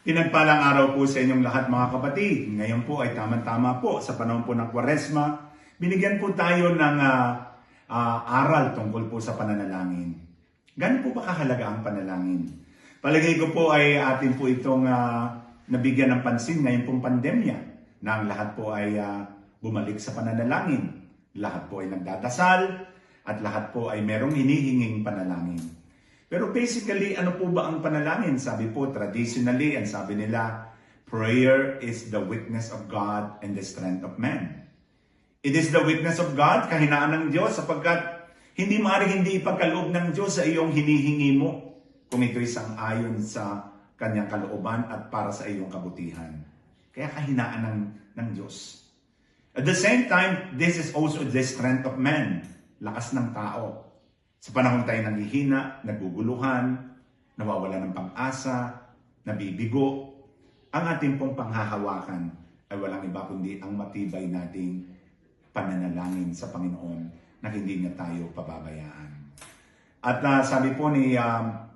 Pinagpalang araw po sa inyong lahat mga kapatid. Ngayon po ay tamang-tama po sa panahon po ng Kwaresma. Binigyan po tayo ng ah, ah, aral tungkol po sa pananalangin. Gano'n po ba kahalaga ang panalangin? Palagay ko po ay atin po itong ah, nabigyan ng pansin ngayon pong pandemya na ang lahat po ay ah, bumalik sa pananalangin. Lahat po ay nagdadasal at lahat po ay merong hinihinging panalangin. Pero basically, ano po ba ang panalangin? Sabi po, traditionally, and sabi nila, prayer is the witness of God and the strength of man. It is the witness of God, kahinaan ng Diyos, sapagkat hindi maaari hindi ipagkaloob ng Diyos sa iyong hinihingi mo kung ito'y sang-ayon sa kanyang kalooban at para sa iyong kabutihan. Kaya kahinaan ng, ng Diyos. At the same time, this is also the strength of man, lakas ng tao. Sa panahon tayo nanghihina, naguguluhan, nawawala ng pag-asa, nabibigo, ang ating pong panghahawakan ay walang iba kundi ang matibay nating pananalangin sa Panginoon na hindi niya tayo pababayaan. At ah, sabi po ni um,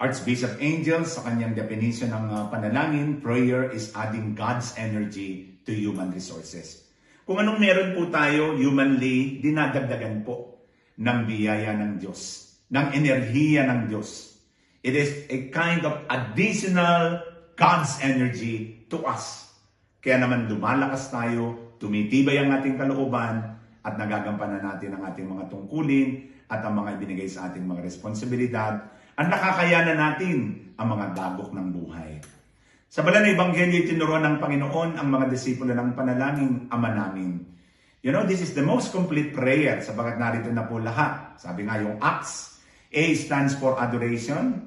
Archbishop Angel sa kanyang definition ng ah, panalangin, prayer is adding God's energy to human resources. Kung anong meron po tayo humanly, dinadagdagan po ng biyaya ng Diyos, ng enerhiya ng Diyos. It is a kind of additional God's energy to us. Kaya naman lumalakas tayo, tumitibay ang ating kalooban, at nagagampanan natin ang ating mga tungkulin at ang mga ibinigay sa ating mga responsibilidad at nakakayanan natin ang mga dagok ng buhay. Sa banal na Ebanghelyo, tinuruan ng Panginoon ang mga disipulo ng panalangin, Ama namin. You know, this is the most complete prayer sabagat narito na po lahat. Sabi nga yung Acts, A stands for adoration.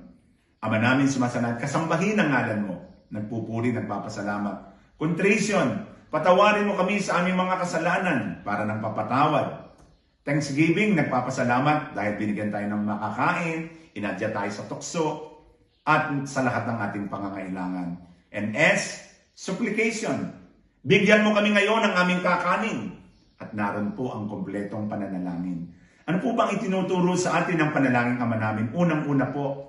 Ama namin sumasanad, kasambahin ang ngalan mo. Nagpupuri, nagpapasalamat. Contrition, patawarin mo kami sa aming mga kasalanan para ng papatawad. Thanksgiving, nagpapasalamat dahil binigyan tayo ng makakain, inadya tayo sa tukso, at sa lahat ng ating pangangailangan. And S, supplication. Bigyan mo kami ngayon ng aming kakanin. At naroon po ang kompletong pananalangin. Ano po bang itinuturo sa atin ng panalangin ama namin? Unang-una po,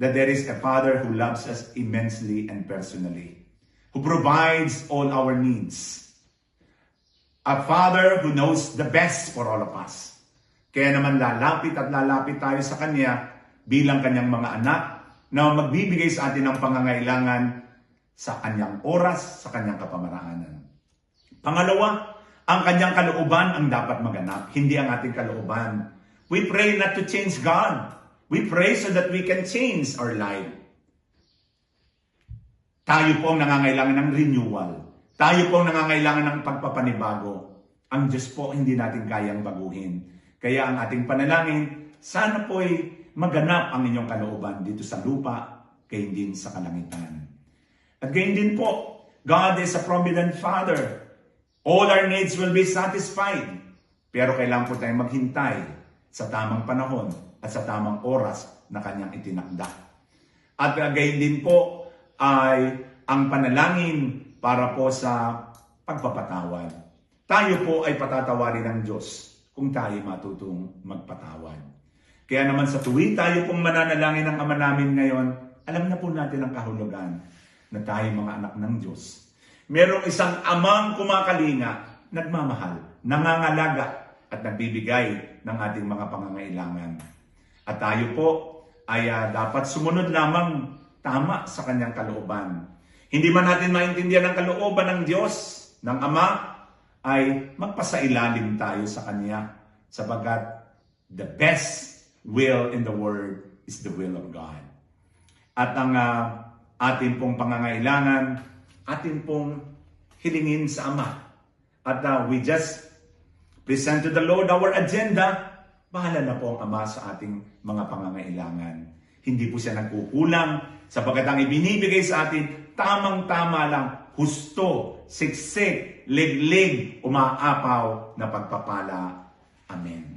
that there is a Father who loves us immensely and personally, who provides all our needs. A Father who knows the best for all of us. Kaya naman lalapit at lalapit tayo sa Kanya bilang Kanyang mga anak na magbibigay sa atin ng pangangailangan sa Kanyang oras, sa Kanyang kapamaraanan. Pangalawa, ang Kanyang kalooban ang dapat maganap, hindi ang ating kalooban. We pray not to change God. We pray so that we can change our life. Tayo po ang nangangailangan ng renewal. Tayo po ang nangangailangan ng pagpapanibago. Ang Diyos po hindi natin kayang baguhin. Kaya ang ating panalangin, sana po'y maganap ang inyong kalooban dito sa lupa, kay din sa kalangitan. At gayon din po, God is a provident Father. All our needs will be satisfied. Pero kailangan po tayong maghintay sa tamang panahon at sa tamang oras na kanyang itinakda. At gayon din po ay ang panalangin para po sa pagpapatawad. Tayo po ay patatawarin ng Diyos kung tayo matutong magpatawad. Kaya naman sa tuwi tayo pong mananalangin ng Ama namin ngayon, alam na po natin ang kahulugan na tayo mga anak ng Diyos. Merong isang amang kumakalinga, nagmamahal, nangangalaga, at nagbibigay ng ating mga pangangailangan. At tayo po ay ah, dapat sumunod lamang tama sa kanyang kalooban. Hindi man natin maintindihan ang kalooban ng Diyos, ng Ama, ay magpasailalim tayo sa Kanya sabagat the best will in the Word is the will of God. At ang ah, ating pong pangangailangan, ating pong hilingin sa Ama. At ah, we just present to the Lord our agenda, bahala na po ang Ama sa ating mga pangangailangan. Hindi po siya nagkukulang sapagkat ang ibinibigay sa atin, tamang-tama lang, husto, siksik, liglig, umaapaw na pagpapala. Amen.